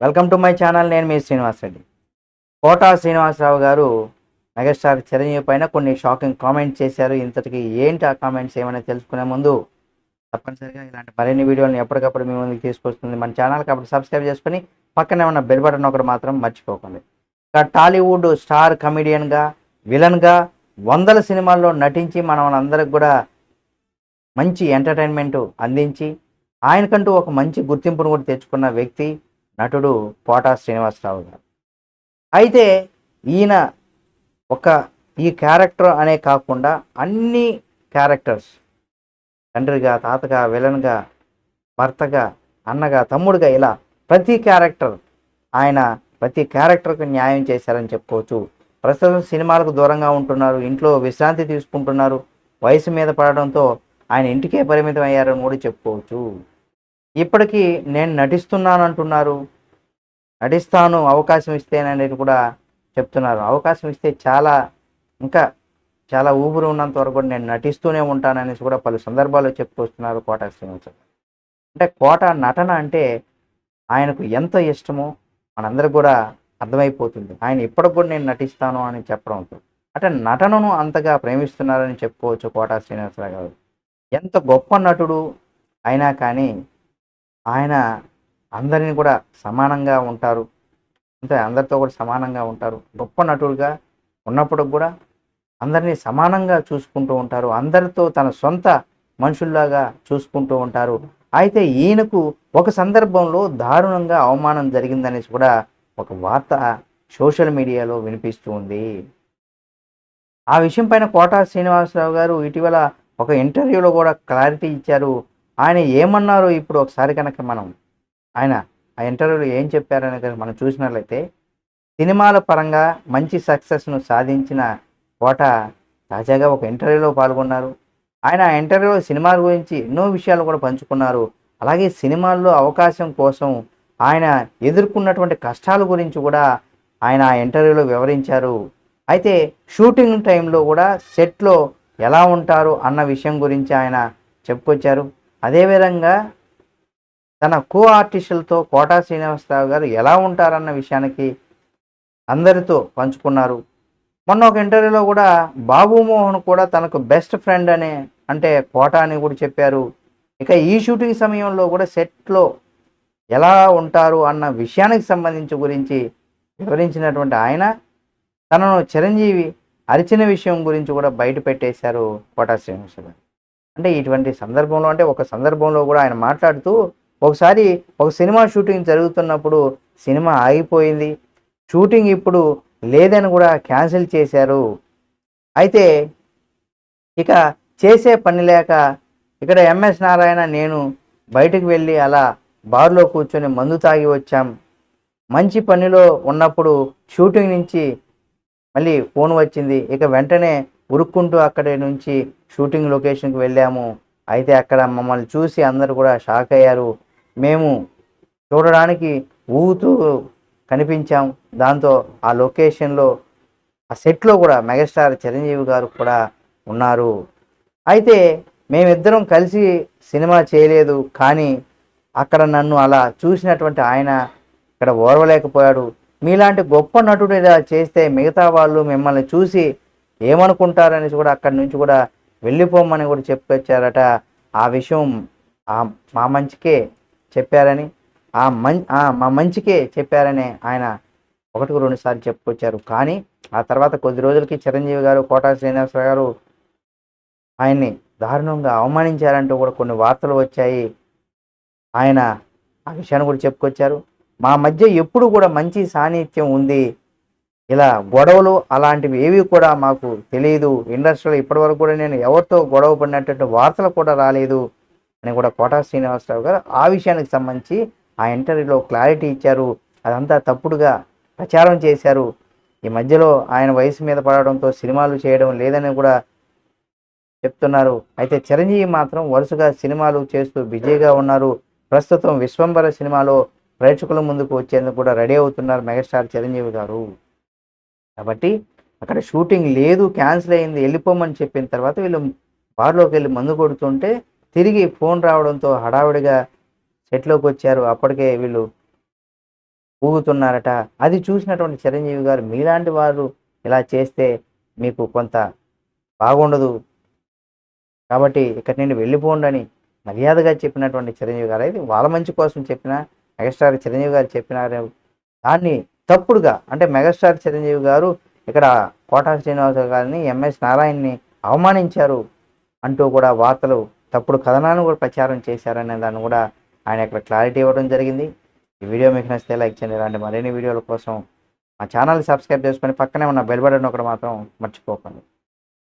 Welcome to my channel నేను మీ శ్రీనివాస్ రెడ్డి. కోటా శ్రీనివాసరావు గారు మెగాస్టార్ చిరంజీవి పైన కొన్ని షాకింగ్ కామెంట్స్ చేశారు. ఇంతటికి ఏంటి ఆ కామెంట్స్ ఏమైనా తెలుసుకునే ముందు తప్పనిసరిగా ఇలాంటి మరిన్ని వీడియోలను ఎప్పటికప్పుడు మీ ముందుకు తీసుకొస్తుంది మన ఛానల్ కాబట్టి సబ్స్క్రైబ్ చేసుకుని పక్కనే ఉన్న బెల్ బటన్ ఒకటి మాత్రం మర్చిపోకండి. ఇక టాలీవుడ్ స్టార్ కమెడియన్గా విలన్గా వందల సినిమాల్లో నటించి మనం అందరికి కూడా మంచి ఎంటర్టైన్మెంట్ అందించి ఆయనకంటూ ఒక మంచి గుర్తింపును కూడా తెచ్చుకున్న వ్యక్తి నటుడు కోటా శ్రీనివాసరావు గారు. అయితే ఈయన ఒక ఈ క్యారెక్టర్ అనే కాకుండా అన్ని క్యారెక్టర్స్ తండ్రిగా తాతగా విలన్గా భర్తగా అన్నగా తమ్ముడుగా ఇలా ప్రతి క్యారెక్టర్ ఆయన ప్రతి క్యారెక్టర్కు న్యాయం చేశారని చెప్పుకోవచ్చు. ప్రస్తుతం సినిమాలకు దూరంగా ఉంటున్నారు ఇంట్లో విశ్రాంతి తీసుకుంటున్నారు వయసు మీద పడడంతో ఆయన ఇంటికే పరిమితం అయ్యారని కూడా చెప్పుకోవచ్చు. ఇప్పటికీ నేను నటిస్తున్నాను అంటున్నారు నటిస్తాను అవకాశం ఇస్తేననేది కూడా చెప్తున్నారు. అవకాశం ఇస్తే చాలా ఇంకా చాలా ఊపిరి ఉన్నంత వరకు కూడా నేను నటిస్తూనే ఉంటాననేసి కూడా పలు సందర్భాల్లో చెప్పుకొస్తున్నారు కోట శ్రీనివాస అంటే కోట నటన అంటే ఆయనకు ఎంత ఇష్టమో మనందరికి కూడా అర్థమైపోతుంది. ఆయన ఇప్పటికి కూడా నేను నటిస్తాను అని చెప్పడం అంటే నటనను అంతగా ప్రేమిస్తున్నారని చెప్పుకోవచ్చు కోటా శ్రీనివాసరావు గారు. ఎంత గొప్ప నటుడు అయినా కానీ ఆయన అందరిని కూడా సమానంగా ఉంటారు. అంటే అందరితో కూడా సమానంగా ఉంటారు. గొప్ప నటుడుగా ఉన్నప్పుడు కూడా అందరినీ సమానంగా చూసుకుంటూ ఉంటారు. అందరితో తన సొంత మనుషుల్లాగా చూసుకుంటూ ఉంటారు. అయితే ఈయనకు ఒక సందర్భంలో దారుణంగా అవమానం జరిగిందనేసి కూడా ఒక వార్త సోషల్ మీడియాలో వినిపిస్తూ ఉంది. ఆ విషయం పైన కోటా శ్రీనివాసరావు గారు ఇటీవల ఒక ఇంటర్వ్యూలో కూడా క్లారిటీ ఇచ్చారు. ఆయన ఏమన్నారు ఇప్పుడు ఒకసారి కనుక మనం ఆయన ఆ ఇంటర్వ్యూలో ఏం చెప్పారని కనుక మనం చూసినట్లయితే సినిమాల పరంగా మంచి సక్సెస్ను సాధించిన కోట తాజాగా ఒక ఇంటర్వ్యూలో పాల్గొన్నారు. ఆయన ఆ ఇంటర్వ్యూలో సినిమాల గురించి ఎన్నో విషయాలు కూడా పంచుకున్నారు. అలాగే సినిమాల్లో అవకాశం కోసం ఆయన ఎదుర్కొన్నటువంటి కష్టాల గురించి కూడా ఆయన ఆ ఇంటర్వ్యూలో వివరించారు. అయితే షూటింగ్ టైంలో కూడా సెట్లో ఎలా ఉంటారు అన్న విషయం గురించి ఆయన చెప్పుకొచ్చారు. అదేవిధంగా తన కో ఆర్టిస్టులతో కోటా శ్రీనివాసరావు గారు ఎలా ఉంటారన్న విషయానికి అందరితో పంచుకున్నారు. మొన్న ఒక ఇంటర్వ్యూలో కూడా బాబు మోహన్ కూడా తనకు బెస్ట్ ఫ్రెండ్ అనే అంటే కోటా అని కూడా చెప్పారు. ఇక ఈ షూటింగ్ సమయంలో కూడా సెట్లో ఎలా ఉంటారు అన్న విషయానికి సంబంధించి గురించి వివరించినటువంటి ఆయన తనను చిరంజీవి అరిచిన విషయం గురించి కూడా బయట పెట్టేశారు కోటా శ్రీనివాసరావు అంటే ఇటువంటి సందర్భంలో అంటే ఒక సందర్భంలో కూడా ఆయన మాట్లాడుతూ ఒకసారి ఒక సినిమా షూటింగ్ జరుగుతున్నప్పుడు సినిమా ఆగిపోయింది. షూటింగ్ ఇప్పుడు లేదని కూడా క్యాన్సిల్ చేశారు. అయితే ఇక చేసే పని లేక ఇక్కడ ఎంఎస్ నారాయణ నేను బయటకు వెళ్ళి అలా బార్లో కూర్చొని మందు తాగి వచ్చాం. మంచి పనిలో ఉన్నప్పుడు షూటింగ్ నుంచి మళ్ళీ ఫోన్ వచ్చింది. ఇక వెంటనే ఉరుక్కుంటూ అక్కడి నుంచి షూటింగ్ లొకేషన్కి వెళ్ళాము. అయితే అక్కడ మమ్మల్ని చూసి అందరూ కూడా షాక్ అయ్యారు. మేము చూడడానికి ఊగుతూ కనిపించాం. దాంతో ఆ లొకేషన్లో ఆ సెట్లో కూడా మెగాస్టార్ చిరంజీవి గారు కూడా ఉన్నారు. అయితే మేమిద్దరం కలిసి సినిమా చేయలేదు. కానీ అక్కడ నన్ను అలా చూసినటువంటి ఆయన ఇక్కడ ఓర్వలేకపోయాడు. మీలాంటి గొప్ప నటుడు ఇలా చేస్తే మిగతా వాళ్ళు మిమ్మల్ని చూసి ఏమనుకుంటారనేసి కూడా అక్కడి నుంచి కూడా వెళ్ళిపోమని కూడా చెప్పుకొచ్చారట ఆ విషయం మా మంచికే చెప్పారని ఆ మం మా మంచికే చెప్పారని ఆయన ఒకటికి రెండు సార్లు చెప్పుకొచ్చారు. కానీ ఆ తర్వాత కొద్ది రోజులకి చిరంజీవి గారు కోటా శ్రీనివాసరావు గారు ఆయన్ని దారుణంగా అవమానించారంటూ కూడా కొన్ని వార్తలు వచ్చాయి. ఆయన ఆ విషయాన్ని కూడా చెప్పుకొచ్చారు. మా మధ్య ఎప్పుడు కూడా మంచి సాన్నిధ్యం ఉంది. ఇలా గొడవలు అలాంటివి ఏవి కూడా మాకు తెలియదు ఇండస్ట్రీలో ఇప్పటివరకు కూడా నేను ఎవరితో గొడవ పడినటువంటి వార్తలు కూడా రాలేదు అని కూడా కోటా శ్రీనివాసరావు గారు ఆ విషయానికి సంబంధించి ఆ ఇంటర్వ్యూలో క్లారిటీ ఇచ్చారు. అదంతా తప్పుడుగా ప్రచారం చేశారు. ఈ మధ్యలో ఆయన వయసు మీద పడడంతో సినిమాలు చేయడం లేదని కూడా చెప్తున్నారు. అయితే చిరంజీవి మాత్రం వరుసగా సినిమాలు చేస్తూ బిజీగా ఉన్నారు. ప్రస్తుతం విశ్వంబర సినిమాలో ప్రేక్షకుల ముందుకు వచ్చేందుకు కూడా రెడీ అవుతున్నారు మెగాస్టార్ చిరంజీవి గారు. కాబట్టి అక్కడ షూటింగ్ లేదు క్యాన్సిల్ అయింది వెళ్ళిపోమని చెప్పిన తర్వాత వీళ్ళు బార్లోకి వెళ్ళి మందు కొడుతుంటే తిరిగి ఫోన్ రావడంతో హడావిడిగా సెట్లోకి వచ్చారు. అప్పటికే వీళ్ళు ఊగుతున్నారట. అది చూసినటువంటి చిరంజీవి గారు మీలాంటి వారు ఇలా చేస్తే మీకు కొంత బాగుండదు. కాబట్టి ఇక్కడి నుండి వెళ్ళిపోండి అని మర్యాదగా చెప్పినటువంటి చిరంజీవి గారు అయితే వాళ్ళ మంచి కోసం చెప్పిన మెగాస్టార్ చిరంజీవి గారు చెప్పినారు. దాన్ని తప్పుడుగా అంటే మెగాస్టార్ చిరంజీవి గారు ఇక్కడ కోటా శ్రీనివాసరావు గారిని ఎంఎస్ నారాయణని అవమానించారు అంటూ కూడా వార్తలు తప్పుడు కథనాన్ని కూడా ప్రచారం చేశారనే దాన్ని కూడా ఆయన ఇక్కడ క్లారిటీ ఇవ్వడం జరిగింది. ఈ వీడియో మీకు నచ్చితే లైక్ చేయండి. ఇలాంటి మరిన్ని వీడియోల కోసం మా ఛానల్ సబ్స్క్రైబ్ చేసుకొని పక్కనే ఉన్న బెల్ బటన్ ఒకటి మాత్రం మర్చిపోకండి.